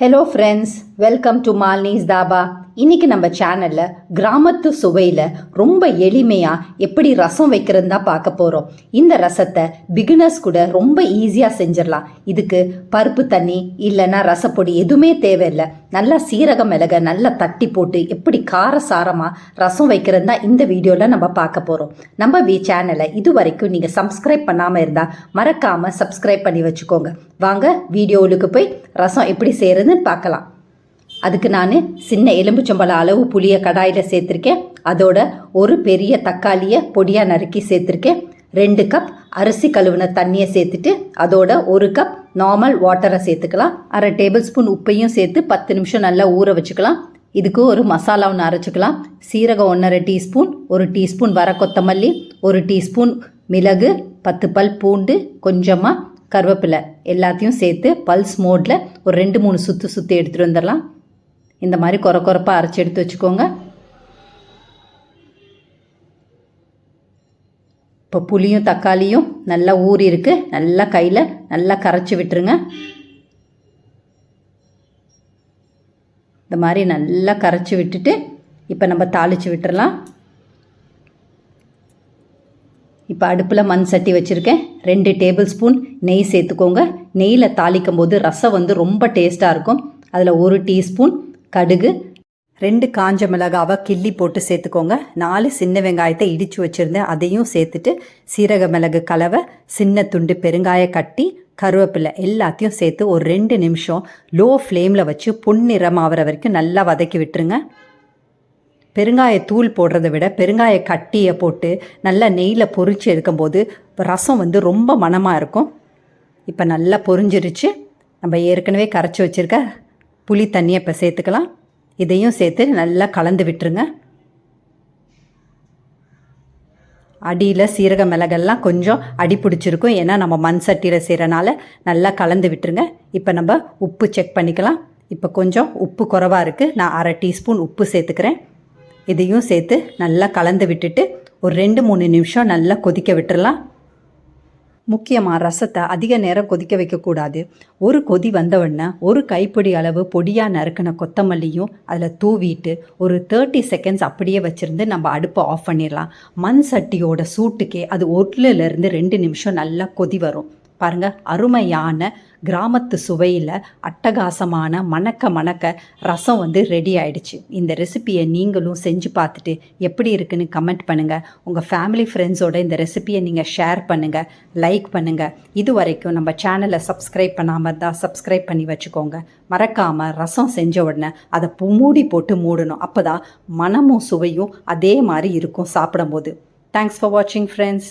Hello friends welcome to மால்னிஸ் தாபா இன்றைக்கி நம்ம சேனலில் கிராமத்து சுவையில் ரொம்ப எளிமையாக எப்படி ரசம் வைக்கிறது தான் பார்க்க போகிறோம் இந்த ரசத்தை பிகினர்ஸ் கூட ரொம்ப ஈஸியாக செஞ்சிடலாம். இதுக்கு பருப்பு தண்ணி இல்லைன்னா ரசப்பொடி எதுவுமே தேவையில்லை. நல்லா சீரக மிளகை நல்லா தட்டி போட்டு எப்படி கார சாரமாக ரசம் வைக்கிறது தான் இந்த வீடியோவில் நம்ம பார்க்க போகிறோம் நம்ம வி சேனலை இது வரைக்கும் நீங்கள் சப்ஸ்கிரைப் பண்ணாமல் இருந்தால் மறக்காமல் சப்ஸ்கிரைப் பண்ணி வச்சுக்கோங்க. வாங்க வீடியோவுக்கு போய் ரசம் எப்படி செய்கிறது செய்கிறதுன்னு பார்க்கலாம். அதுக்கு நான் சின்ன எலும்புச்சம்பழம் அளவு புளியை கடாயில் சேர்த்துருக்கேன். அதோட ஒரு பெரிய தக்காளியை பொடியாக நறுக்கி சேர்த்துருக்கேன். ரெண்டு கப் அரிசி கழுவின தண்ணியை சேர்த்துட்டு அதோட ஒரு கப் நார்மல் வாட்டரை சேர்த்துக்கலாம். அரை டேபிள் ஸ்பூன் உப்பையும் சேர்த்து பத்து நிமிஷம் நல்லா ஊற வச்சுக்கலாம். இதுக்கு ஒரு மசாலா ஒன்று அரைச்சிக்கலாம். சீரகம் ஒன்றரை டீஸ்பூன் ஒரு டீஸ்பூன் வர கொத்தமல்லி ஒரு டீஸ்பூன் மிளகு பத்து பல் பூண்டு கொஞ்சமாக கருவேப்பிலை எல்லாத்தையும் சேர்த்து பல்ஸ் மோடில் ஒரு ரெண்டு மூணு சுற்று சுற்றி எடுத்துகிட்டு வந்துடலாம். இந்த மாதிரி குறை குறைப்பாக அரைச்சி எடுத்து வச்சுக்கோங்க. இப்போ புளியும் தக்காளியும் நல்லா ஊறி இருக்கு. நல்லா கையில் நல்லா கரைச்சி விட்டுருங்க. இந்த மாதிரி நல்லா கரைச்சி விட்டுட்டு இப்போ நம்ம தாளித்து விட்டுறலாம். இப்போ அடுப்பில் மண் சட்டி வச்சுருக்கேன். ரெண்டு டேபிள் ஸ்பூன் நெய் சேர்த்துக்கோங்க. நெய்யில் தாளிக்கும் போது ரசம் வந்து ரொம்ப டேஸ்ட்டாக இருக்கும். அதில் ஒரு டீஸ்பூன் கடுகு ரெண்டு காஞ்ச மிளகாவை கிள்ளி போட்டு சேர்த்துக்கோங்க. நாலு சின்ன வெங்காயத்தை இடித்து வச்சுருந்தேன். அதையும் சேர்த்துட்டு சீரக மிளகு கலவை சின்ன துண்டு பெருங்காய கட்டி கருவேப்பிலை எல்லாத்தையும் சேர்த்து ஒரு ரெண்டு நிமிஷம் லோ ஃப்ளேமில் வச்சு பொன்னிறம் ஆகிற வரைக்கும் நல்லா வதக்கி விட்டுருங்க. பெருங்காய தூள் போடுறத விட பெருங்காய கட்டியை போட்டு நல்லா நெய்யில் பொறிச்சு எடுக்கும்போது ரசம் வந்து ரொம்ப மணமாக இருக்கும். இப்போ நல்லா பொறிஞ்சிருச்சு. நம்ம ஏற்கனவே கரைச்சி வச்சுருக்க புளி தண்ணியை இப்போ சேர்த்துக்கலாம். இதையும் சேர்த்து நல்லா கலந்து விட்டுருங்க. அடியில் சீரக மிளகெல்லாம் கொஞ்சம் அடி பிடிச்சிருக்கும். ஏன்னா நம்ம மண் சட்டியில் செய்கிறனால நல்லா கலந்து விட்டுருங்க. இப்போ நம்ம உப்பு செக் பண்ணிக்கலாம். இப்போ கொஞ்சம் உப்பு குறவாக இருக்குது நான் அரை டீஸ்பூன் உப்பு சேர்த்துக்கிறேன். இதையும் சேர்த்து நல்லா கலந்து விட்டுட்டு ஒரு ரெண்டு மூணு நிமிஷம் நல்லா கொதிக்க விட்டுறலாம். முக்கியமாக ரசத்தை அதிக நேரம் கொதிக்க வைக்கக்கூடாது. ஒரு கொதி வந்தவுடனே ஒரு கைப்பிடி அளவு பொடியாக நறுக்கின கொத்தமல்லியும் அதில் தூவிட்டு ஒரு தேர்ட்டி செகண்ட்ஸ் அப்படியே வச்சுருந்து நம்ம அடுப்பை ஆஃப் பண்ணிடலாம். மண் சட்டியோட சூட்டுக்கே அது ஒன்றுலேருந்து ரெண்டு நிமிஷம் நல்லா கொதி வரும். பாருங்க அருமையான கிராமத்து சுவையில் அட்டகாசமான மணக்க மணக்க ரசம் வந்து ரெடி ஆயிடுச்சு. இந்த ரெசிப்பியை நீங்களும் செஞ்சு பார்த்துட்டு எப்படி இருக்குன்னு கமெண்ட் பண்ணுங்கள் உங்கள் ஃபேமிலி ஃப்ரெண்ட்ஸோட இந்த ரெசிப்பியை நீங்கள் ஷேர் பண்ணுங்கள் லைக் பண்ணுங்கள் இது வரைக்கும் நம்ம சேனலை சப்ஸ்கிரைப் பண்ணாமல் இருந்தால் சப்ஸ்கிரைப் பண்ணி வச்சுக்கோங்க. மறக்காமல் ரசம் செஞ்ச உடனே அதை மூடி போட்டு மூடணும். அப்போ தான் மனமும் சுவையும் அதே மாதிரி இருக்கும் சாப்பிடும்போது. தேங்க்ஸ் ஃபார் வாட்சிங் ஃப்ரெண்ட்ஸ்